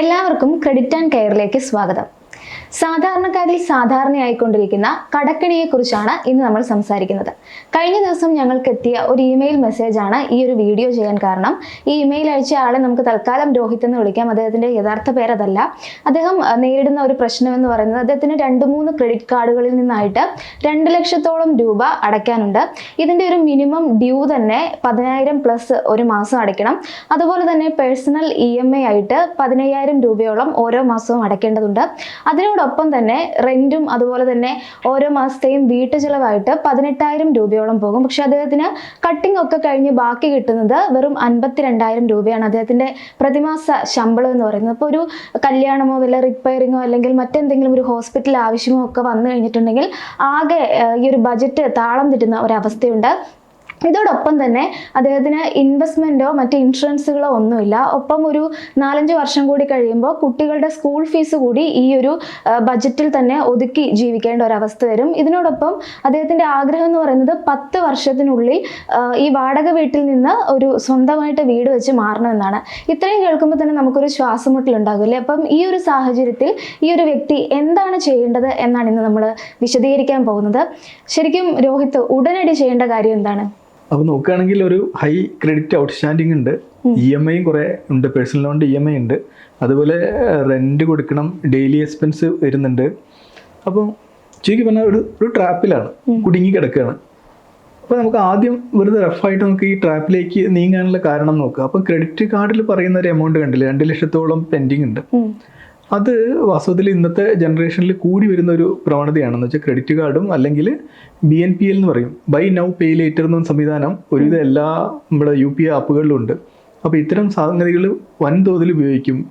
എല്ലാവർക്കും credit and കെയറിലേക്ക് സ്വാഗതം. സാധാരണക്കാരിൽ സാധാരണയായിക്കൊണ്ടിരിക്കുന്ന കടക്കിണിയെക്കുറിച്ചാണ് ഇന്ന് നമ്മൾ സംസാരിക്കുന്നത്. കഴിഞ്ഞ ദിവസം ഞങ്ങൾക്ക് എത്തിയ ഒരു ഇമെയിൽ മെസ്സേജ് ആണ് ഈ ഒരു വീഡിയോ ചെയ്യാൻ കാരണം. ഈ ഇമെയിൽ അയച്ച ആളെ നമുക്ക് തൽക്കാലം രോഹിത് എന്ന് വിളിക്കാം. അദ്ദേഹത്തിന്റെ യഥാർത്ഥ പേരതല്ല. അദ്ദേഹം നേരിടുന്ന ഒരു പ്രശ്നം എന്ന് പറയുന്നത് അദ്ദേഹത്തിന് രണ്ട് മൂന്ന് ക്രെഡിറ്റ് കാർഡുകളിൽ നിന്നായിട്ട് രണ്ട് ലക്ഷത്തോളം രൂപ അടയ്ക്കാനുണ്ട്. ഇതിന്റെ ഒരു മിനിമം ഡ്യൂ തന്നെ പതിനായിരം പ്ലസ് ഒരു മാസം അടയ്ക്കണം. അതുപോലെ തന്നെ പേഴ്സണൽ ഇ ആയിട്ട് പതിനയ്യായിരം രൂപയോളം ഓരോ മാസവും അടയ്ക്കേണ്ടതുണ്ട്. അതിനോടൊപ്പം തന്നെ റെന്റും അതുപോലെ തന്നെ ഓരോ മാസത്തെയും വീട്ടു ചെലവായിട്ട് പതിനെട്ടായിരം രൂപയോളം പോകും. പക്ഷെ അദ്ദേഹത്തിന് കട്ടിംഗ് ഒക്കെ കഴിഞ്ഞ് ബാക്കി കിട്ടുന്നത് വെറും അൻപത്തിരണ്ടായിരം രൂപയാണ് അദ്ദേഹത്തിന്റെ പ്രതിമാസ ശമ്പളം എന്ന് പറയുന്നത്. അപ്പോൾ ഒരു കല്യാണമോ വല്ല റിപ്പയറിങ്ങോ അല്ലെങ്കിൽ മറ്റെന്തെങ്കിലും ഒരു ഹോസ്പിറ്റൽ ആവശ്യമോ ഒക്കെ വന്നു കഴിഞ്ഞിട്ടുണ്ടെങ്കിൽ ആകെ ഈ ഒരു ബജറ്റ് താളം തെറ്റുന്ന ഒരവസ്ഥയുണ്ട്. ഇതോടൊപ്പം തന്നെ അദ്ദേഹത്തിന് ഇൻവെസ്റ്റ്മെന്റോ മറ്റ് ഇൻഷുറൻസുകളോ ഒന്നുമില്ല. ഒപ്പം ഒരു നാലഞ്ച് വർഷം കൂടി കഴിയുമ്പോൾ കുട്ടികളുടെ സ്കൂൾ ഫീസ് കൂടി ഈ ഒരു ബജറ്റിൽ തന്നെ ഒതുക്കി ജീവിക്കേണ്ട ഒരു അവസ്ഥ വരും. ഇതിനോടൊപ്പം അദ്ദേഹത്തിന്റെ ആഗ്രഹം എന്ന് പറയുന്നത് പത്ത് വർഷത്തിനുള്ളിൽ ഈ വാടക വീട്ടിൽ നിന്ന് ഒരു സ്വന്തമായിട്ട് വീട് വെച്ച് മാറണമെന്നാണ് ഇത്രയും കേൾക്കുമ്പോൾ തന്നെ നമുക്കൊരു ശ്വാസമുട്ടലുണ്ടാകില്ലേ അപ്പം ഈ ഒരു സാഹചര്യത്തിൽ ഈ ഒരു വ്യക്തി എന്താണ് ചെയ്യേണ്ടത് എന്നാണ് ഇന്ന് നമ്മൾ വിശദീകരിക്കാൻ പോകുന്നത്. ശരിക്കും രോഹിത് ഉടനടി ചെയ്യേണ്ട കാര്യം എന്താണ്? അപ്പോൾ നോക്കുകയാണെങ്കിൽ ഒരു ഹൈ ക്രെഡിറ്റ് ഔട്ട്സ്റ്റാൻഡിങ് ഉണ്ട്. ഇ എം ഐയും കുറേ ഉണ്ട്. പേഴ്സണൽ ലോണിന്റെ ഇ എം ഐ ഉണ്ട്. അതുപോലെ റെന്റ് കൊടുക്കണം. ഡെയിലി എക്സ്പെൻസ് വരുന്നുണ്ട്. അപ്പോൾ ചുരുക്കി പറഞ്ഞ ഒരു ഒരു ട്രാപ്പിലാണ് കുടുങ്ങി കിടക്കുകയാണ്. അപ്പോൾ നമുക്ക് ആദ്യം വെറുതെ റഫായിട്ട് നമുക്ക് ഈ ട്രാപ്പിലേക്ക് നീങ്ങാനുള്ള കാരണം നോക്കുക. അപ്പോൾ ക്രെഡിറ്റ് കാർഡിൽ പറയുന്ന ഒരു എമൗണ്ട് കണ്ടില്ല? രണ്ട് ലക്ഷത്തോളം പെൻഡിങ് ഉണ്ട്. അത് വാസ്തവത്തിൽ ഇന്നത്തെ ജനറേഷനിൽ കൂടി വരുന്ന ഒരു പ്രവണതയാണെന്ന് വെച്ചാൽ ക്രെഡിറ്റ് കാർഡും അല്ലെങ്കിൽ ബി എൻ പി എൽ എന്ന് പറയും. ബൈ നൗ പേ ലേറ്റർ എന്ന സംവിധാനം ഒരുവിധ എല്ലാ നമ്മുടെ യു പി ഐ ആപ്പുകളിലും ഉണ്ട്. അപ്പോൾ ഇത്തരം സംഗതികൾ വൻതോതിൽ ഉപയോഗിക്കും.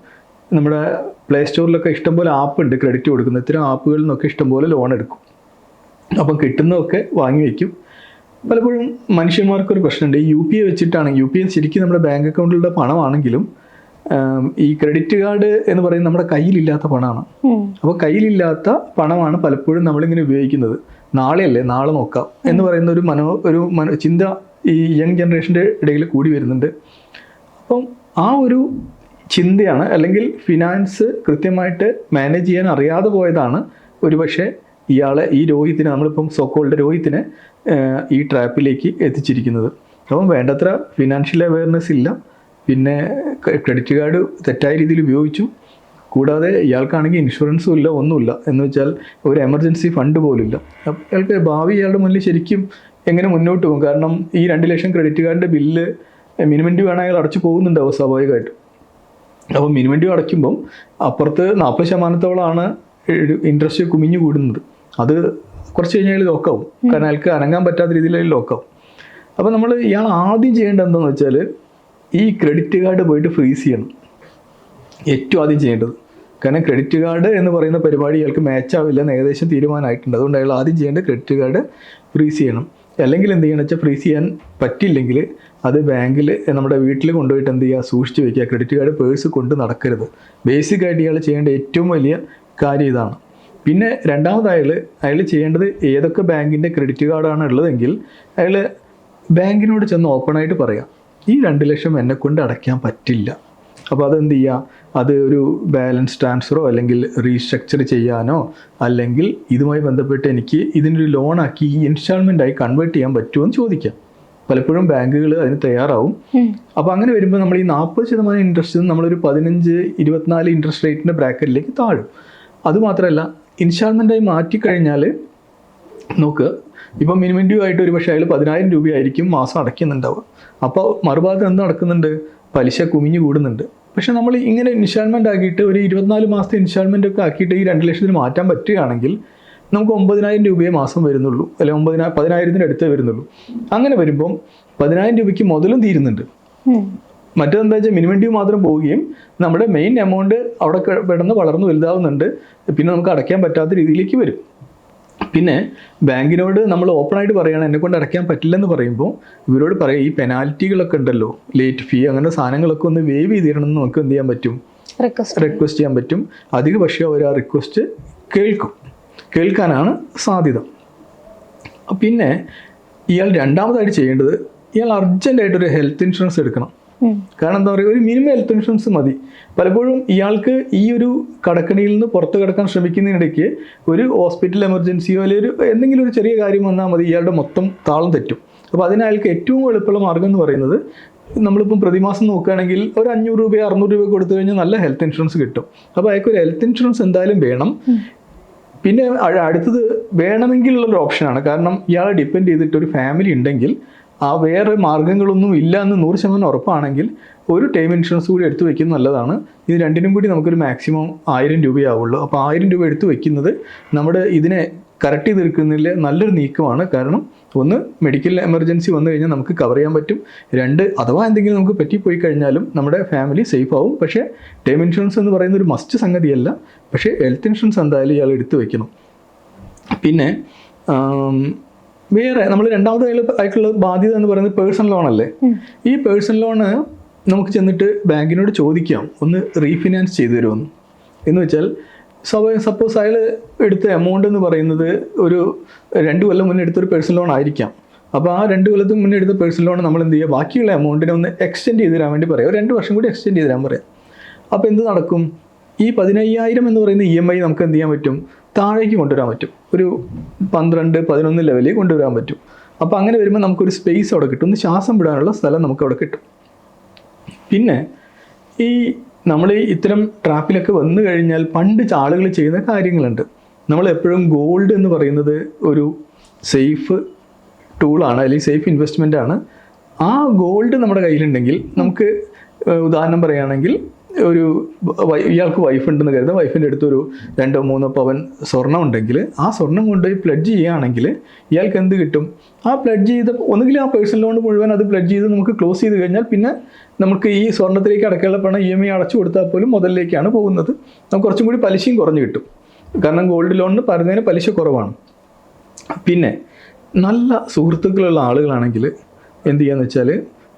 നമ്മുടെ പ്ലേ സ്റ്റോറിലൊക്കെ ഇഷ്ടംപോലെ ആപ്പ് ഉണ്ട് ക്രെഡിറ്റ് കൊടുക്കുന്ന ഇത്തരം ആപ്പുകളിൽ നിന്നൊക്കെ ഇഷ്ടംപോലെ ലോൺ എടുക്കും. അപ്പം കിട്ടുന്നതൊക്കെ വാങ്ങി വയ്ക്കും പലപ്പോഴും മനുഷ്യന്മാർക്കൊരു പ്രശ്നമുണ്ട്. ഈ യു പി ഐ വെച്ചിട്ടാണ്. യു പി ഐ ശരിക്കും നമ്മുടെ ബാങ്ക് അക്കൗണ്ടിലുള്ള പണമാണെങ്കിലും ഈ ക്രെഡിറ്റ് കാർഡ് എന്ന് പറയുന്നത് നമ്മുടെ കയ്യിലില്ലാത്ത പണമാണ്. അപ്പോൾ കയ്യിലില്ലാത്ത പണമാണ് പലപ്പോഴും നമ്മളിങ്ങനെ ഉപയോഗിക്കുന്നത്. നാളെയല്ലേ? നാളെ നോക്കാം എന്ന് പറയുന്ന ഒരു മനോ ഒരു മനോ ചിന്ത ഈ യങ് ജനറേഷന്റെ ഇടയിൽ കൂടി വരുന്നുണ്ട്. അപ്പം ആ ഒരു ചിന്തയാണ് അല്ലെങ്കിൽ ഫിനാൻസ് കൃത്യമായിട്ട് മാനേജ് ചെയ്യാൻ അറിയാതെ പോയതാണ്. ഒരുപക്ഷെ ഇയാളെ ഈ രോഹിത്തിനെ നമ്മളിപ്പം സോക്കോൾഡ് രോഹിത്തിനെ ഈ ട്രാപ്പിലേക്ക് എത്തിച്ചിരിക്കുന്നത്. അപ്പം വേണ്ടത്ര ഫിനാൻഷ്യൽ അവയർനെസ് ഇല്ല. പിന്നെ ക്രെഡിറ്റ് കാർഡ് തെറ്റായ രീതിയിൽ ഉപയോഗിച്ചു. കൂടാതെ ഇയാൾക്കാണെങ്കിൽ ഇൻഷുറൻസും ഇല്ല ഒന്നുമില്ല എന്ന് വെച്ചാൽ ഒരു എമർജൻസി ഫണ്ട് പോലും ഇല്ല അപ്പം ഇയാൾക്ക് ഭാവി ഇയാളുടെ മുന്നിൽ ശരിക്കും എങ്ങനെ മുന്നോട്ട് പോകും? കാരണം ഈ രണ്ട് ലക്ഷം ക്രെഡിറ്റ് കാർഡിന്റെ ബില്ല് മിനിമം ഡ്യൂ ആണ് അയാൾ അടച്ചു പോകുന്നുണ്ടാവും സ്വാഭാവികമായിട്ടും. അപ്പോൾ മിനിമം ഡ്യൂ അടയ്ക്കുമ്പം അപ്പുറത്ത് നാൽപ്പത് ശതമാനത്തോളമാണ് ഇൻട്രസ്റ്റ് കുമിഞ്ഞു കൂടുന്നത്. അത് കുറച്ച് കഴിഞ്ഞാൽ ലോക്കാവും കാരണം അയാൾക്ക് അനങ്ങാൻ പറ്റാത്ത രീതിയിൽ ലോക്കാവും അപ്പോൾ നമ്മൾ ഇയാൾ ആദ്യം ചെയ്യേണ്ടത് എന്താണെന്ന് വെച്ചാൽ ഈ ക്രെഡിറ്റ് കാർഡ് പോയിട്ട് ഫ്രീസ് ചെയ്യണം. ഏറ്റവും ആദ്യം ചെയ്യേണ്ടത്. കാരണം ക്രെഡിറ്റ് കാർഡ് എന്ന് പറയുന്ന പരിപാടി ഇയാൾക്ക് മാച്ച് ആവില്ല എന്ന് ഏകദേശം തീരുമാനമായിട്ടുണ്ട്. അതുകൊണ്ട് അയാൾ ആദ്യം ചെയ്യേണ്ടത് ക്രെഡിറ്റ് കാർഡ് ഫ്രീസ് ചെയ്യണം. അല്ലെങ്കിൽ എന്ത് ചെയ്യണം വെച്ചാൽ ഫ്രീസ് ചെയ്യാൻ പറ്റില്ലെങ്കിൽ അത് ബാങ്കിൽ നമ്മുടെ വീട്ടിൽ കൊണ്ടുപോയിട്ട് എന്ത് ചെയ്യുക? സൂക്ഷിച്ച് വയ്ക്കുക ക്രെഡിറ്റ് കാർഡ് പേഴ്സ് കൊണ്ട് നടക്കരുത്. ബേസിക് ആയിട്ട് ഇയാൾ ചെയ്യേണ്ട ഏറ്റവും വലിയ കാര്യം ഇതാണ്. പിന്നെ രണ്ടാമത് അയാൾ അയാൾ ചെയ്യേണ്ടത് ഏതൊക്കെ ബാങ്കിന്റെ ക്രെഡിറ്റ് കാർഡാണ് ഉള്ളതെങ്കിൽ അയാൾ ബാങ്കിനോട് ചെന്ന് ഓപ്പണായിട്ട് പറയാം. ഈ രണ്ട് ലക്ഷം എന്നെ കൊണ്ട് അടയ്ക്കാൻ പറ്റില്ല. അപ്പോൾ അതെന്ത് ചെയ്യുക അത് ഒരു ബാലൻസ് ട്രാൻസ്ഫറോ അല്ലെങ്കിൽ റീസ്ട്രക്ചർ ചെയ്യാനോ അല്ലെങ്കിൽ ഇതുമായി ബന്ധപ്പെട്ട് എനിക്ക് ഇതിനൊരു ലോണാക്കി ഈ ഇൻസ്റ്റാൾമെന്റ് ആയി കൺവേർട്ട് ചെയ്യാൻ പറ്റുമോ എന്ന് ചോദിക്കാം. പലപ്പോഴും ബാങ്കുകൾ അതിന് തയ്യാറാവും. അപ്പോൾ അങ്ങനെ വരുമ്പോൾ നമ്മൾ ഈ നാൽപ്പത് ശതമാനം ഇൻട്രസ്റ്റ് നമ്മളൊരു പതിനഞ്ച് ഇരുപത്തിനാല് ഇൻട്രസ്റ്റ് റേറ്റിന്റെ ബ്രാക്കറ്റിലേക്ക് താഴും. അതുമാത്രമല്ല ഇൻസ്റ്റാൾമെന്റായി മാറ്റിക്കഴിഞ്ഞാൽ നോക്കുക ഇപ്പം മിനിമം ഡ്യൂ ആയിട്ട് ഒരു പക്ഷേ അയാൾ പതിനായിരം രൂപയായിരിക്കും മാസം അടയ്ക്കുന്നുണ്ടാവുക. അപ്പോൾ മറുഭാഗത്ത് എന്ത് നടക്കുന്നുണ്ട്? പലിശ കുമിഞ്ഞു കൂടുന്നുണ്ട്. പക്ഷെ നമ്മൾ ഇങ്ങനെ ഇൻസ്റ്റാൾമെന്റ് ആക്കിയിട്ട് ഒരു ഇരുപത്തിനാല് മാസത്തെ ഇൻസ്റ്റാൾമെന്റ് ഒക്കെ ആക്കിയിട്ട് ഈ രണ്ട് ലക്ഷത്തിന് മാറ്റാൻ പറ്റുകയാണെങ്കിൽ നമുക്ക് ഒമ്പതിനായിരം രൂപയെ മാസം വരുന്നുള്ളൂ. അല്ലെങ്കിൽ ഒമ്പതിനായിരം പതിനായിരത്തിന്റെ അടുത്തേ വരുന്നുള്ളൂ. അങ്ങനെ വരുമ്പം പതിനായിരം രൂപയ്ക്ക് മുതലും തീരുന്നുണ്ട്. മറ്റെന്താ വെച്ചാൽ മിനിമം ഡ്യൂ മാത്രം പോവുകയും നമ്മുടെ മെയിൻ എമൗണ്ട് അവിടെ കിടന്ന് വളർന്ന് വലുതാവുന്നുണ്ട്. പിന്നെ നമുക്ക് അടയ്ക്കാൻ പറ്റാത്ത രീതിയിലേക്ക് വരും. പിന്നെ ബാങ്കിനോട് നമ്മൾ ഓപ്പൺ ആയിട്ട് പറയുകയാണ് എന്നെ കൊണ്ട് അടയ്ക്കാൻ പറ്റില്ലെന്ന് പറയുമ്പോൾ ഇവരോട് പറയാം ഈ പെനാൽറ്റികളൊക്കെ ഉണ്ടല്ലോ ലേറ്റ് ഫീ അങ്ങനെ സാധനങ്ങളൊക്കെ ഒന്ന് വേവ് ചെയ്തിടണമെന്ന് നമുക്ക് എന്ത് ചെയ്യാൻ പറ്റും? റിക്വസ്റ്റ് ചെയ്യാൻ പറ്റും. അധിക പക്ഷേ അവർ ആ റിക്വസ്റ്റ് കേൾക്കും. കേൾക്കാനാണ് സാധ്യത. പിന്നെ ഇയാൾ രണ്ടാമതായിട്ട് ചെയ്യേണ്ടത് ഇയാൾ അർജന്റായിട്ടൊരു ഹെൽത്ത് ഇൻഷുറൻസ് എടുക്കണം. കാരണം എന്താ പറയുക ഒരു മിനിമം ഹെൽത്ത് ഇൻഷുറൻസ് മതി. പലപ്പോഴും ഇയാൾക്ക് ഈ ഒരു കടക്കണിയിൽ നിന്ന് പുറത്ത് കിടക്കാൻ ശ്രമിക്കുന്നതിനിടയ്ക്ക് ഒരു ഹോസ്പിറ്റൽ എമർജൻസിയോ അല്ലെങ്കിൽ ഒരു എന്തെങ്കിലും ഒരു ചെറിയ കാര്യം വന്നാൽ മതി ഇയാളുടെ മൊത്തം താളം തെറ്റും. അപ്പോൾ അതിന് അയാൾക്ക് ഏറ്റവും എളുപ്പമുള്ള മാർഗം എന്ന് പറയുന്നത് നമ്മളിപ്പം പ്രതിമാസം നോക്കുകയാണെങ്കിൽ ഒരു അഞ്ഞൂറ് രൂപയോ അറുന്നൂറ് രൂപ കൊടുത്തു കഴിഞ്ഞാൽ നല്ല ഹെൽത്ത് ഇൻഷുറൻസ് കിട്ടും. അപ്പോൾ അയാൾക്ക് ഒരു ഹെൽത്ത് ഇൻഷുറൻസ് എന്തായാലും വേണം. പിന്നെ അടുത്തത് വേണമെങ്കിലുള്ള ഒരു ഓപ്ഷനാണ് കാരണം ഇയാളെ ഡിപ്പെൻഡ് ചെയ്തിട്ട് ഒരു ഫാമിലി ഉണ്ടെങ്കിൽ ആ വേറെ മാർഗങ്ങളൊന്നും ഇല്ല എന്ന് നൂറ് ശതമാനം ഉറപ്പാണെങ്കിൽ ഒരു ടൈം ഇൻഷുറൻസ് കൂടി എടുത്തു വെക്കുന്നത് നല്ലതാണ്. ഇത് രണ്ടിനും കൂടി നമുക്കൊരു മാക്സിമം ആയിരം രൂപയാവുള്ളൂ. അപ്പോൾ ആയിരം രൂപ എടുത്തു വെക്കുന്നത് നമ്മുടെ ഇതിനെ കറക്റ്റ് ചെയ്ത് നല്ലൊരു നീക്കമാണ്. കാരണം ഒന്ന് മെഡിക്കൽ എമർജൻസി വന്നു കഴിഞ്ഞാൽ നമുക്ക് കവർ ചെയ്യാൻ പറ്റും. രണ്ട് അഥവാ എന്തെങ്കിലും നമുക്ക് പറ്റിപ്പോയി കഴിഞ്ഞാലും നമ്മുടെ ഫാമിലി സേഫ് ആവും. പക്ഷേ ടേം ഇൻഷുറൻസ് എന്ന് പറയുന്ന ഒരു മസ്റ്റ് സംഗതിയല്ല. പക്ഷേ ഹെൽത്ത് ഇൻഷുറൻസ് എന്തായാലും ഇയാൾ എടുത്തു വയ്ക്കണം പിന്നെ വേറെ നമ്മൾ രണ്ടാമത് ആയിട്ടുള്ള ബാധ്യത എന്ന് പറയുന്നത് പേഴ്സണൽ ലോൺ അല്ലേ? ഈ പേഴ്സണൽ ലോണ് നമുക്ക് ചെന്നിട്ട് ബാങ്കിനോട് ചോദിക്കാം. ഒന്ന് റീഫിനാൻസ് ചെയ്തു തരുമെന്ന് എന്ന്. വെച്ചാൽ സപ്പോസ് അയാൾ എടുത്ത എമൗണ്ട് എന്ന് പറയുന്നത് ഒരു രണ്ട് കൊല്ലം മുന്നേ എടുത്തൊരു പേഴ്സണൽ ലോൺ ആയിരിക്കാം. അപ്പോൾ ആ രണ്ട് കൊല്ലത്തിന് മുന്നേ എടുത്ത പേഴ്സണൽ ലോൺ നമ്മൾ എന്ത് ചെയ്യുക? ബാക്കിയുള്ള എമൗണ്ടിനെ ഒന്ന് എക്സ്റ്റെൻഡ് ചെയ്ത് തരാൻ വേണ്ടി പറയാം. ഒരു രണ്ട് വർഷം കൂടി എക്സ്റ്റെൻഡ് ചെയ്ത് തരാൻ പറയാം. അപ്പോൾ എന്ത് നടക്കും? ഈ പതിനയ്യായിരം എന്ന് പറയുന്ന ഇ എം ഐ നമുക്ക് എന്ത് ചെയ്യാൻ പറ്റും? താഴേക്ക് കൊണ്ടുവരാൻ പറ്റും. ഒരു പന്ത്രണ്ട് പതിനൊന്ന് ലെവലിൽ കൊണ്ടുവരാൻ പറ്റും. അപ്പോൾ അങ്ങനെ വരുമ്പോൾ നമുക്കൊരു സ്പേസ് അവിടെ കിട്ടും. ഒന്ന് ശ്വാസം വിടാനുള്ള സ്ഥലം നമുക്ക് അവിടെ കിട്ടും. പിന്നെ ഈ നമ്മൾ ഇത്തരം ട്രാപ്പിലൊക്കെ വന്നു കഴിഞ്ഞാൽ പണ്ട് ആളുകൾ ചെയ്യുന്ന കാര്യങ്ങളുണ്ട്. നമ്മൾ എപ്പോഴും ഗോൾഡ് എന്ന് പറയുന്നത് ഒരു സേഫ് ടൂളാണ് അല്ലെങ്കിൽ സേഫ് ഇൻവെസ്റ്റ്മെന്റ് ആണ്. ആ ഗോൾഡ് നമ്മുടെ കയ്യിലുണ്ടെങ്കിൽ നമുക്ക് ഉദാഹരണം പറയുകയാണെങ്കിൽ ഒരു ഇയാൾക്ക് വൈഫ് ഉണ്ടെന്ന് കരുതാം. വൈഫിന്റെ അടുത്ത് ഒരു രണ്ടോ മൂന്നോ പവൻ സ്വർണം ഉണ്ടെങ്കിൽ ആ സ്വർണം കൊണ്ടുപോയി പ്ലഡ്ജ് ചെയ്യുകയാണെങ്കിൽ ഇയാൾക്ക് എന്ത് കിട്ടും? ആ പ്ലഡ്ജ് ചെയ്ത ഒന്നുകിൽ ആ പേഴ്സണൽ ലോൺ മുഴുവൻ അത് പ്ലഡ്ജ് ചെയ്ത് നമുക്ക് ക്ലോസ് ചെയ്ത് കഴിഞ്ഞാൽ പിന്നെ നമുക്ക് ഈ സ്വർണത്തിലേക്ക് അടക്കാനുള്ള പണം ഇ എം ഐ അടച്ചു കൊടുത്താൽ പോലും മുതലിലേക്കാണ് പോകുന്നത്. നമുക്ക് കുറച്ചും കൂടി പലിശയും കുറഞ്ഞു കിട്ടും. കാരണം ഗോൾഡ് ലോണിന് പറയുന്നതിന് പലിശ കുറവാണ്. പിന്നെ നല്ല സുഹൃത്തുക്കളുള്ള ആളുകളാണെങ്കിൽ എന്ത് ചെയ്യാന്ന് വെച്ചാൽ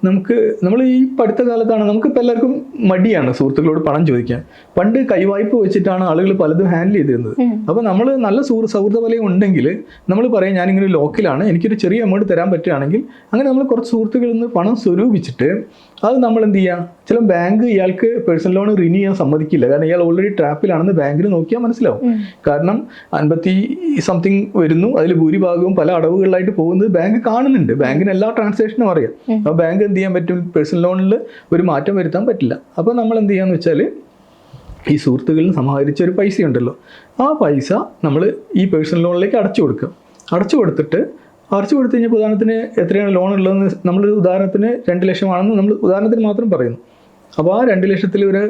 നമുക്ക് നമ്മൾ ഈ പഠിത്ത കാലത്താണ് നമുക്ക് നമുക്കിപ്പോൾ എല്ലാവർക്കും മടിയാണ് സുഹൃത്തുക്കളോട് പണം ചോദിക്കാൻ. പണ്ട് കൈവായ്പ വെച്ചിട്ടാണ് ആളുകൾ പലതും ഹാൻഡിൽ ചെയ്തിരുന്നത്. അപ്പോൾ നമ്മൾ നല്ല സുഹൃ സൗഹൃദ വലയം ഉണ്ടെങ്കിൽ നമ്മൾ പറയും ഞാനിങ്ങനെ ലോക്കലാണ് എനിക്കൊരു ചെറിയ എമൗണ്ട് തരാൻ പറ്റുകയാണെങ്കിൽ അങ്ങനെ നമ്മൾ കുറച്ച് സുഹൃത്തുക്കളിൽ നിന്ന് പണം സ്വരൂപിച്ചിട്ട് അത് നമ്മൾ എന്ത് ചെയ്യാം? ചില ബാങ്ക് ഇയാൾക്ക് പേഴ്സണൽ ലോൺ റിന്യൂ ചെയ്യാൻ സമ്മതിക്കില്ല. കാരണം ഇയാൾ ഓൾറെഡി ട്രാപ്പിലാണെന്ന് ബാങ്കിന് നോക്കിയാൽ മനസ്സിലാവും. കാരണം അൻപത്തി സംതിങ് വരുന്നു അതിൽ ഭൂരിഭാഗവും പല അടവുകളിലായിട്ട് പോകുന്നത് ബാങ്ക് കാണുന്നുണ്ട്. ബാങ്കിന് എല്ലാ ട്രാൻസാക്ഷനും അറിയാം. അപ്പോൾ ബാങ്ക് എന്ത് ചെയ്യാൻ പറ്റും? പേഴ്സണൽ ലോണിൽ ഒരു മാറ്റം വരുത്താൻ പറ്റില്ല. അപ്പോൾ നമ്മൾ എന്ത് ചെയ്യാന്ന് വെച്ചാൽ ഈ സുഹൃത്തുക്കളിൽ സമാഹരിച്ച ഒരു പൈസ ഉണ്ടല്ലോ. ആ പൈസ നമ്മൾ ഈ പേഴ്സണൽ ലോണിലേക്ക് അടച്ചു കൊടുക്കുക. അടച്ചു കൊടുത്തിട്ട് അടച്ചു കൊടുത്തു കഴിഞ്ഞാൽ ഉദാഹരണത്തിന് എത്രയാണ് ലോൺ ഉള്ളതെന്ന് നമ്മൾ ഉദാഹരണത്തിന് രണ്ട് ലക്ഷമാണെന്ന് നമ്മൾ ഉദാഹരണത്തിന് മാത്രം പറയുന്നു. അപ്പോൾ ആ രണ്ട് ലക്ഷത്തിൽ ഒരു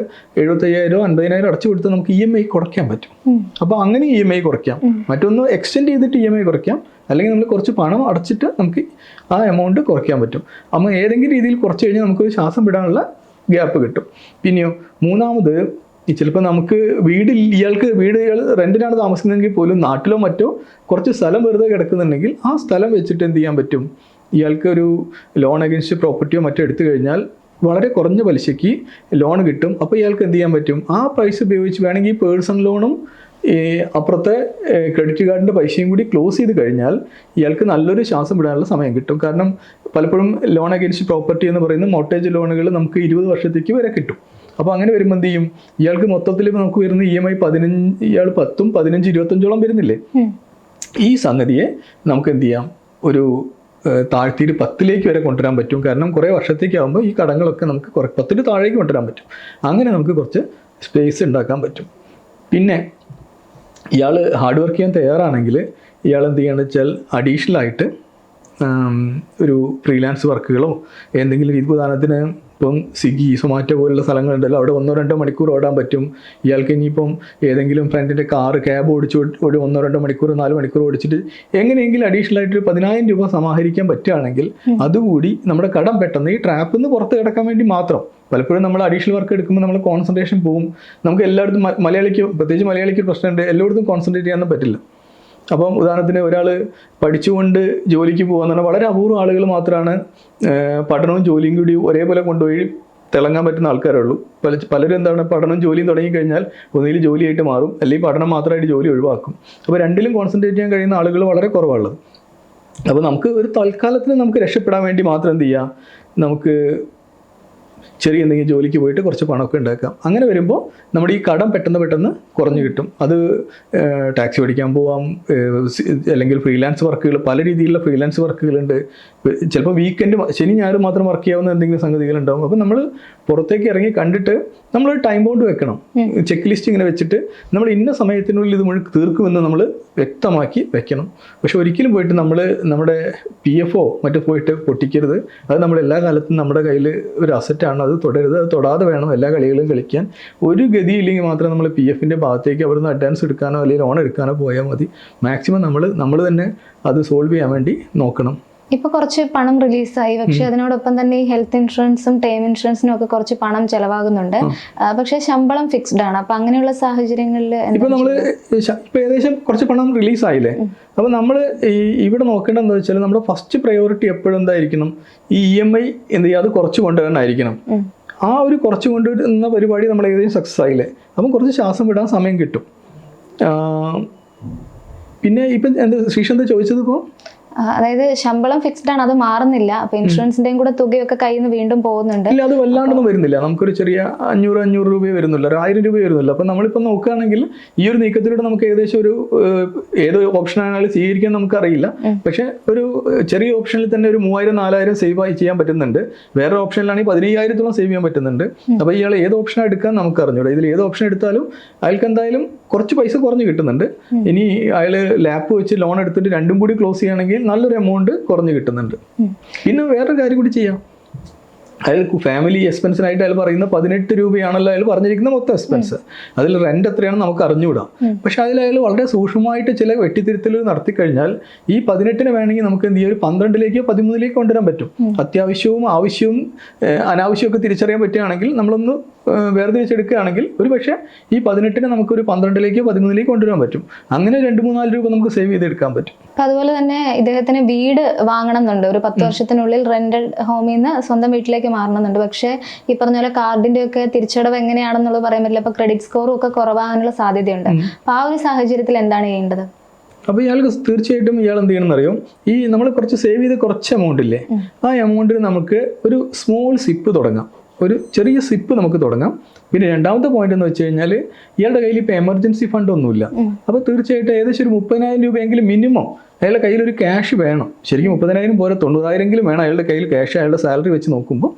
എഴുപത്തയ്യായിരം അൻപതിനായിരം അടച്ചു കൊടുത്ത് നമുക്ക് ഇ എം ഐ കുറയ്ക്കാൻ പറ്റും. അപ്പോൾ അങ്ങനെ ഇ എം ഐ കുറയ്ക്കാം. മറ്റൊന്ന് എക്സ്റ്റെൻഡ് ചെയ്തിട്ട് ഇ എം ഐ കുറയ്ക്കാം. അല്ലെങ്കിൽ നമ്മൾ കുറച്ച് പണം അടച്ചിട്ട് നമുക്ക് ആ എമൗണ്ട് കുറയ്ക്കാൻ പറ്റും. അപ്പോൾ ഏതെങ്കിലും രീതിയിൽ കുറച്ച് കഴിഞ്ഞാൽ നമുക്ക് ശ്വാസം വിടാനുള്ള ഗ്യാപ്പ് കിട്ടും. പിന്നെയോ മൂന്നാമത് ചിലപ്പോൾ നമുക്ക് വീട് ഇയാൾക്ക് വീട് ഇയാൾ റെന്റിനാണ് താമസിക്കുന്നതെങ്കിൽ പോലും നാട്ടിലോ മറ്റോ കുറച്ച് സ്ഥലം വെറുതെ കിടക്കുന്നുണ്ടെങ്കിൽ ആ സ്ഥലം വെച്ചിട്ട് എന്ത് ചെയ്യാൻ പറ്റും? ഇയാൾക്ക് ഒരു ലോൺ അഗേൻസ്റ്റ് പ്രോപ്പർട്ടിയോ മറ്റോ എടുത്തു കഴിഞ്ഞാൽ വളരെ കുറഞ്ഞ പലിശയ്ക്ക് ലോൺ കിട്ടും. അപ്പോൾ ഇയാൾക്ക് എന്ത് ചെയ്യാൻ പറ്റും? ആ പൈസ ഉപയോഗിച്ച് വേണമെങ്കിൽ പേഴ്സണൽ ലോണും ഈ അപ്പുറത്തെ ക്രെഡിറ്റ് കാർഡിന്റെ പൈസയും കൂടി ക്ലോസ് ചെയ്ത് കഴിഞ്ഞാൽ ഇയാൾക്ക് നല്ലൊരു ശ്വാസം വിടാനുള്ള സമയം കിട്ടും. കാരണം പലപ്പോഴും ലോൺ അഗേൻസ്റ്റ് പ്രോപ്പർട്ടി എന്ന് പറയുന്ന മോട്ടേജ് ലോണുകൾ നമുക്ക് ഇരുപത് വർഷത്തേക്ക് വരെ കിട്ടും. അപ്പോൾ അങ്ങനെ വരുമ്പോൾ എന്ത് ചെയ്യും? ഇയാൾക്ക് മൊത്തത്തിൽ നമുക്ക് വരുന്ന ഇ എം ഐ പതിനഞ്ച് ഇയാൾ പത്തും പതിനഞ്ച് ഇരുപത്തഞ്ചോളം വരുന്നില്ലേ? ഈ സംഗതിയെ നമുക്ക് എന്ത് ചെയ്യാം? ഒരു താഴ്ത്തിയിട്ട് പത്തിലേക്ക് വരെ കൊണ്ടുവരാൻ പറ്റും. കാരണം കുറേ വർഷത്തേക്ക് ആകുമ്പോൾ ഈ കടങ്ങളൊക്കെ നമുക്ക് കുറേ പത്തിന് താഴേക്ക് കൊണ്ടുവരാൻ പറ്റും. അങ്ങനെ നമുക്ക് കുറച്ച് സ്പേസ് ഉണ്ടാക്കാൻ പറ്റും. പിന്നെ ഇയാൾ ഹാർഡ് വർക്ക് ചെയ്യാൻ തയ്യാറാണെങ്കിൽ ഇയാൾ എന്ത് ചെയ്യുകയാണെന്ന് വെച്ചാൽ അഡീഷണൽ ആയിട്ട് ഒരു ഫ്രീലാൻസ് വർക്കുകളോ എന്തെങ്കിലും രീതി ഉദാഹരണത്തിന് ഇപ്പം സ്വിഗ്ഗി സൊമാറ്റോ പോലുള്ള സ്ഥലങ്ങളുണ്ടല്ലോ അവിടെ ഒന്നോ രണ്ടോ മണിക്കൂർ ഓടാൻ പറ്റും. ഇയാൾക്ക് ഇനിയിപ്പം ഏതെങ്കിലും ഫ്രണ്ടിന്റെ കാറ് ക്യാബ് ഓടിച്ച് ഒരു ഒന്നോ രണ്ടോ മണിക്കൂർ നാല് മണിക്കൂർ ഓടിച്ചിട്ട് എങ്ങനെയെങ്കിലും അഡീഷണൽ ആയിട്ട് ഒരു പതിനായിരം രൂപ സമാഹരിക്കാൻ പറ്റുകയാണെങ്കിൽ അതുകൂടി നമ്മുടെ കടം പെട്ടെന്ന് ഈ ട്രാപ്പിൽ നിന്ന് പുറത്ത് കിടക്കാൻ വേണ്ടി മാത്രം. പലപ്പോഴും നമ്മൾ അഡീഷണൽ വർക്ക് എടുക്കുമ്പോൾ നമ്മൾ കോൺസെൻട്രേഷൻ പോവും. നമുക്ക് എല്ലായിടത്തും മലയാളിക്ക് പ്രത്യേകിച്ച് മലയാളിക്ക് പ്രശ്നമുണ്ട്. എല്ലായിടത്തും കോൺസെൻട്രേറ്റ് ചെയ്യാനൊന്നും പറ്റില്ല. അപ്പം ഉദാഹരണത്തിന് ഒരാൾ പഠിച്ചുകൊണ്ട് ജോലിക്ക് പോകുന്ന വളരെ അപൂർവം ആളുകൾ മാത്രമാണ് പഠനവും ജോലിയും കൂടി ഒരേപോലെ കൊണ്ടുപോയി തിളങ്ങാൻ പറ്റുന്ന ആൾക്കാരുള്ളൂ പല പലരും എന്താണ് പഠനം ജോലിയും തുടങ്ങിക്കഴിഞ്ഞാൽ ഒന്നുകിൽ ജോലിയായിട്ട് മാറും അല്ലെങ്കിൽ പഠനം മാത്രമായിട്ട് ജോലി ഒഴിവാക്കും. അപ്പോൾ രണ്ടിലും കോൺസെൻട്രേറ്റ് ചെയ്യാൻ കഴിയുന്ന ആളുകൾ വളരെ കുറവാണുള്ളത്. അപ്പോൾ നമുക്ക് ഒരു തൽക്കാലത്തിന് നമുക്ക് രക്ഷപ്പെടാൻ വേണ്ടി മാത്രം എന്ത് ചെയ്യുക? നമുക്ക് ചെറിയ എന്തെങ്കിലും ജോലിക്ക് പോയിട്ട് കുറച്ച് പണമൊക്കെ ഉണ്ടാക്കാം. അങ്ങനെ വരുമ്പോൾ നമ്മുടെ ഈ കടം പെട്ടെന്ന് പെട്ടെന്ന് കുറഞ്ഞു കിട്ടും. അത് ടാക്സി ഓടിക്കാൻ പോവാം അല്ലെങ്കിൽ ഫ്രീലാൻസ് വർക്കുകൾ പല രീതിയിലുള്ള ഫ്രീലാൻസ് വർക്കുകളുണ്ട്. ചിലപ്പോൾ വീക്കെൻഡ് ശനി ഞായർ മാത്രം വർക്ക് ചെയ്യാവുന്ന എന്തെങ്കിലും സംഗതികളുണ്ടാവും അപ്പോൾ നമ്മൾ പുറത്തേക്ക് ഇറങ്ങി കണ്ടിട്ട് നമ്മൾ ടൈം ബൗണ്ട് വെക്കണം. ചെക്ക് ലിസ്റ്റ് ഇങ്ങനെ വെച്ചിട്ട് നമ്മൾ ഇന്ന സമയത്തിനുള്ളിൽ ഇത് മുഴുവൻ തീർക്കുമെന്ന് നമ്മൾ വ്യക്തമാക്കി വെക്കണം. പക്ഷെ ഒരിക്കലും പോയിട്ട് നമ്മൾ നമ്മുടെ പി എഫ് ഒ മറ്റു പോയിട്ട് പൊട്ടിക്കരുത്. അത് നമ്മൾ എല്ലാ കാലത്തും നമ്മുടെ കയ്യിൽ ഒരു അസറ്റാണ് അത് തുടരുത്. അത് തൊടാതെ വേണം എല്ലാ കളികളും കളിക്കാൻ. ഒരു ഗതി ഇല്ലെങ്കിൽ മാത്രം നമ്മൾ പി എഫിന്റെ ഭാഗത്തേക്ക് അവിടുന്ന് അഡ്വാൻസ് എടുക്കാനോ അല്ലെങ്കിൽ ലോൺ എടുക്കാനോ പോയാൽ മതി. മാക്സിമം നമ്മൾ നമ്മൾ തന്നെ അത് സോൾവ് ചെയ്യാൻ വേണ്ടി നോക്കണം. ഇപ്പൊ കുറച്ച് പണം റിലീസായി. പക്ഷെ അതിനോടൊപ്പം തന്നെ ഈ ഹെൽത്ത് ഇൻഷുറൻസും ടേം ഇൻഷുറൻസിനും ഒക്കെ കുറച്ച് പണം ചെലവാകുന്നുണ്ട്. പക്ഷെ ശമ്പളം ഫിക്സ്ഡ് ആണ്. അപ്പൊ അങ്ങനെയുള്ള സാഹചര്യങ്ങളിൽ ഇപ്പൊ ഇപ്പൊ ഏകദേശം കുറച്ച് പണം റിലീസ് ആയില്ലേ അപ്പൊ നമ്മൾ ഈ ഇവിടെ നോക്കേണ്ടത് എന്താ വെച്ചാൽ നമ്മുടെ ഫസ്റ്റ് പ്രയോറിറ്റി എപ്പോഴും എന്തായിരിക്കണം? ഈ ഇ എം ഐ എന്ത് ചെയ്യുക അത് കുറച്ച് കൊണ്ടുവരണമായിരിക്കണം ആ ഒരു കുറച്ച് കൊണ്ടുവരുന്ന പരിപാടി നമ്മൾ ഏകദേശം സക്സസ് ആയില്ലേ? അപ്പം കുറച്ച് ശ്വാസം വിടാൻ സമയം കിട്ടും. പിന്നെ ഇപ്പം എന്താ ശ്രീഷന്ത് ചോദിച്ചത് ഇപ്പോൾ അതായത് ശമ്പളം ഫിക്സ്ഡ് ആണ് അത് മാറുന്നില്ല. അപ്പൊ ഇൻഷുറൻസിന്റെയും കൂടെ തുകയൊക്കെ കയ്യിൽ നിന്ന് വീണ്ടും പോകുന്നുണ്ട്. ഇല്ല അത് വല്ലാണ്ടൊന്നും വരുന്നില്ല. നമുക്കൊരു ചെറിയ അഞ്ഞൂറ് അഞ്ഞൂറ് രൂപ വരുന്നില്ല ഒരു ആയിരം രൂപ വരുന്നില്ല അപ്പൊ നമ്മളിപ്പോൾ നോക്കുകയാണെങ്കിൽ ഈ ഒരു നീക്കത്തിലൂടെ നമുക്ക് ഏകദേശം ഒരു ഏത് ഓപ്ഷൻ ആണെങ്കിലും സ്വീകരിക്കാൻ നമുക്കറിയില്ല. പക്ഷെ ഒരു ചെറിയ ഓപ്ഷനിൽ തന്നെ ഒരു മൂവായിരം നാലായിരം സേവ് ആയി ചെയ്യാൻ പറ്റുന്നുണ്ട്. വേറെ ഓപ്ഷനിലാണെങ്കിൽ പതിനയ്യായിരത്തോളം സേവ് ചെയ്യാൻ പറ്റുന്നുണ്ട്. അപ്പൊ ഇയാൾ ഏത് ഓപ്ഷൻ എടുക്കാൻ നമുക്ക് അറിഞ്ഞൂടാ ഇതിൽ ഏത് ഓപ്ഷൻ എടുത്താലും അയാൾക്ക് എന്തായാലും കുറച്ച് പൈസ കുറഞ്ഞ് കിട്ടുന്നുണ്ട്. ഇനി അയാൾ ലാപ്പ് വെച്ച് ലോൺ എടുത്തിട്ട് രണ്ടും കൂടി ക്ലോസ് ചെയ്യുകയാണെങ്കിൽ നല്ലൊരു എമൗണ്ട് കുറഞ്ഞ് കിട്ടുന്നുണ്ട്. പിന്നെ വേറൊരു കാര്യം കൂടി ചെയ്യാം. അയാൾ ഫാമിലി എക്സ്പെൻസിനായിട്ട് അയാൾ പറയുന്ന പതിനെട്ട് രൂപയാണല്ലോ അയാൾ പറഞ്ഞിരിക്കുന്ന മൊത്തം എക്സ്പെൻസ് അതിൽ റെന്റ് എത്രയാണെന്ന് നമുക്ക് അറിഞ്ഞുകൂടാ. പക്ഷെ അതിൽ അയാൾ വളരെ സൂക്ഷ്മമായിട്ട് ചില വെട്ടിത്തിരുത്തലുകൾ നടത്തി കഴിഞ്ഞാൽ ഈ പതിനെട്ടിന് വേണമെങ്കിൽ നമുക്ക് എന്ത് ചെയ്യാം? ഒരു പന്ത്രണ്ടിലേക്കോ പതിമൂന്നിലേക്കോ കൊണ്ടുവരാൻ പറ്റും. അത്യാവശ്യവും ആവശ്യവും അനാവശ്യമൊക്കെ തിരിച്ചറിയാൻ പറ്റുകയാണെങ്കിൽ നമ്മളൊന്ന് വേർതിരിച്ചെടുക്കുകയാണെങ്കിൽ ഒരു പക്ഷേ ഈ പതിനെട്ടിന് നമുക്ക് ഒരു പന്ത്രണ്ടിലേക്കോ പതിമൂന്നിലേക്കോ കൊണ്ടുവരാൻ പറ്റും. അങ്ങനെ രണ്ട് മൂന്നാൽ രൂപ നമുക്ക് സേവ് ചെയ്തെടുക്കാൻ പറ്റും. അപ്പൊ അതുപോലെ തന്നെ ഇദ്ദേഹത്തിന് വീട് വാങ്ങണം എന്നുണ്ട്. ഒരു പത്ത് വർഷത്തിനുള്ളിൽ റെന്റഡ് ഹോമിൽ നിന്ന് സ്വന്തം വീട്ടിലേക്ക് മാറണമെന്നുണ്ട്. പക്ഷേ ഈ പറഞ്ഞ പോലെ കാർഡിന്റെ ഒക്കെ തിരിച്ചടവ് എങ്ങനെയാണെന്നുള്ളത് പറയാൻ പറ്റില്ല. അപ്പൊ ക്രെഡിറ്റ് സ്കോറും ഒക്കെ കുറവാകാനുള്ള സാധ്യതയുണ്ട്. അപ്പൊ ആ ഒരു സാഹചര്യത്തിൽ എന്താണ് ചെയ്യേണ്ടത്? അപ്പോൾ ഇയാൾക്ക് തീർച്ചയായിട്ടും ഇയാൾ എന്ത് ചെയ്യണം അറിയോ ഈ നമ്മൾ കുറച്ച് സേവ് ചെയ്ത് കുറച്ച് എമൗണ്ട് ഇല്ലേ? ആ എമൗണ്ടിന് നമുക്ക് ഒരു സ്മോൾ സിപ്പ് തുടങ്ങാം. ഒരു ചെറിയ സിപ്പ് നമുക്ക് തുടങ്ങാം. പിന്നെ രണ്ടാമത്തെ പോയിന്റ് എന്ന് വെച്ച് കഴിഞ്ഞാൽ ഇയാളുടെ കയ്യിൽ ഇപ്പോൾ എമർജൻസി ഫണ്ട് ഒന്നുമില്ല. അപ്പോൾ തീർച്ചയായിട്ടും ഏകദേശം ഒരു മുപ്പതിനായിരം രൂപയെങ്കിലും മിനിമം അയാളുടെ കയ്യിൽ ഒരു ക്യാഷ് വേണം. ശരിക്കും മുപ്പതിനായിരം പോലെ തൊണ്ണൂറായിരമെങ്കിലും വേണം അയാളുടെ കയ്യിൽ ക്യാഷ് അയാളുടെ സാലറി വെച്ച് നോക്കുമ്പോൾ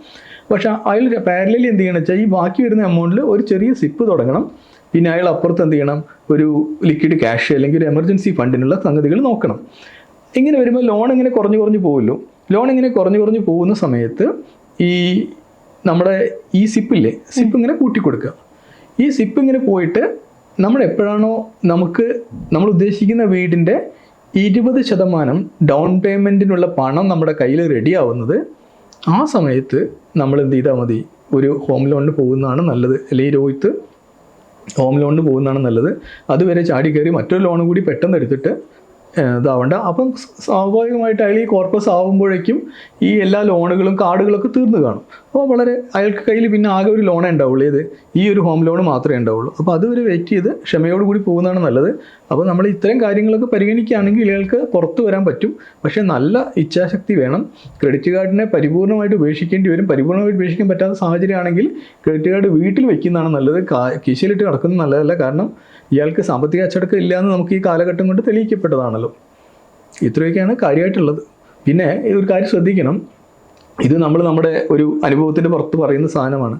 പക്ഷെ അയാൾ പാരലലി എന്ത് ചെയ്യണം വെച്ചാൽ ഈ ബാക്കി വരുന്ന എമൗണ്ടിൽ ഒരു ചെറിയ സിപ്പ് തുടങ്ങണം. പിന്നെ അയാൾ അപ്പുറത്ത് എന്ത് ചെയ്യണം? ഒരു ലിക്വിഡ് ക്യാഷ് അല്ലെങ്കിൽ ഒരു എമർജൻസി ഫണ്ടിനുള്ള സംഗതികൾ നോക്കണം. ഇങ്ങനെ വരുമ്പോൾ ലോൺ ഇങ്ങനെ കുറഞ്ഞു കുറഞ്ഞു പോകുമല്ലോ ലോൺ ഇങ്ങനെ കുറഞ്ഞു കുറഞ്ഞു പോകുന്ന സമയത്ത് ഈ നമ്മുടെ ഈ സിപ്പില്ലേ സിപ്പ് ഇങ്ങനെ കൂട്ടി കൊടുക്കുക. ഈ സിപ്പ് ഇങ്ങനെ പോയിട്ട് നമ്മൾ എപ്പോഴാണോ നമുക്ക് നമ്മൾ ഉദ്ദേശിക്കുന്ന വീടിന്റെ ഇരുപത് ശതമാനം ഡൗൺ പേയ്മെന്റിനുള്ള പണം നമ്മുടെ കയ്യിൽ റെഡി ആവുന്നത് ആ സമയത്ത് നമ്മൾ എന്ത് ചെയ്താൽ മതി. ഒരു ഹോം ലോണിന് പോകുന്നതാണ് നല്ലത്. അല്ലെങ്കിൽ രോഹിത്ത് ഹോം ലോണിന് പോകുന്നതാണ് നല്ലത്. അതുവരെ ചാടി കയറി മറ്റൊരു ലോൺ കൂടി പെട്ടെന്ന് എടുത്തിട്ട് ഇതാവണ്ട. അപ്പം സ്വാഭാവികമായിട്ട് അയാൾ ഈ കോർപ്പസ് ആകുമ്പോഴേക്കും ഈ എല്ലാ ലോണുകളും കാർഡുകളൊക്കെ തീർന്നു കാണും. അപ്പോൾ വളരെ അയാൾക്ക് കയ്യിൽ പിന്നെ ആകെ ഒരു ലോണേ ഉണ്ടാവുള്ളൂ. ഏത് ഈ ഒരു ഹോം ലോൺ മാത്രമേ ഉണ്ടാവുള്ളൂ. അപ്പോൾ അതുവരെ വെയിറ്റ് ചെയ്ത് ക്ഷമയോട് കൂടി പോകുന്നതാണ് നല്ലത്. അപ്പോൾ നമ്മൾ ഇത്തരം കാര്യങ്ങളൊക്കെ പരിഗണിക്കുകയാണെങ്കിൽ ഇയാൾക്ക് പുറത്തു വരാൻ പറ്റും. പക്ഷേ നല്ല ഇച്ഛാശക്തി വേണം. ക്രെഡിറ്റ് കാർഡിനെ പരിപൂർണമായിട്ട് ഉപേക്ഷിക്കേണ്ടി വരും. പരിപൂർണമായിട്ട് ഉപേക്ഷിക്കാൻ പറ്റാത്ത സാഹചര്യമാണെങ്കിൽ ക്രെഡിറ്റ് കാർഡ് വീട്ടിൽ വെക്കുന്നതാണ് നല്ലത്. കീശയിലിട്ട് നടക്കുന്നത് നല്ലതല്ല. കാരണം ഇയാൾക്ക് സാമ്പത്തിക അച്ചടക്കം ഇല്ല എന്ന് നമുക്ക് ഈ കാലഘട്ടം കൊണ്ട് തെളിയിക്കപ്പെട്ടതാണല്ലോ. ഇത്രയൊക്കെയാണ് കാര്യമായിട്ടുള്ളത്. പിന്നെ ഒരു കാര്യം ശ്രദ്ധിക്കണം. ഇത് നമ്മൾ നമ്മുടെ ഒരു അനുഭവത്തിന്റെ പുറത്ത് പറയുന്ന സാധനമാണ്.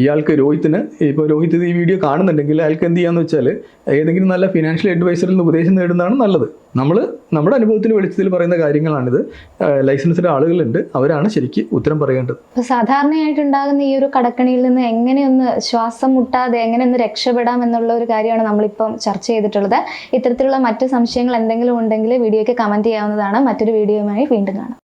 ഇയാൾക്ക് രോഹിത്തിന് ഇപ്പോൾ രോഹിത് ഈ വീഡിയോ കാണുന്നുണ്ടെങ്കിൽ അയാൾക്ക് എന്ത് ചെയ്യാന്ന് വെച്ചാൽ ഏതെങ്കിലും നല്ല ഫിനാൻഷ്യൽ അഡ്വൈസറിൽ നിന്ന് ഉപദേശം നേടുന്നതാണ് നല്ലത്. നമ്മൾ നമ്മുടെ അനുഭവത്തിന് വെളിച്ചത്തിൽ പറയുന്ന കാര്യങ്ങളാണിത്. ലൈസൻസിലെ ആളുകളുണ്ട്. അവരാണ് ശരിക്ക് ഉത്തരം പറയേണ്ടത്. സാധാരണയായിട്ട് ഉണ്ടാകുന്ന ഈ ഒരു കടക്കണിയിൽ നിന്ന് എങ്ങനെയൊന്ന് ശ്വാസം മുട്ടാതെ എങ്ങനെ ഒന്ന് രക്ഷപ്പെടാം എന്നുള്ള ഒരു കാര്യമാണ് നമ്മളിപ്പം ചർച്ച ചെയ്തിട്ടുള്ളത്. ഇത്തരത്തിലുള്ള മറ്റ് സംശയങ്ങൾ എന്തെങ്കിലും ഉണ്ടെങ്കിൽ വീഡിയോയ്ക്ക് കമന്റ് ചെയ്യാവുന്നതാണ്. മറ്റൊരു വീഡിയോയുമായി വീണ്ടും കാണാം.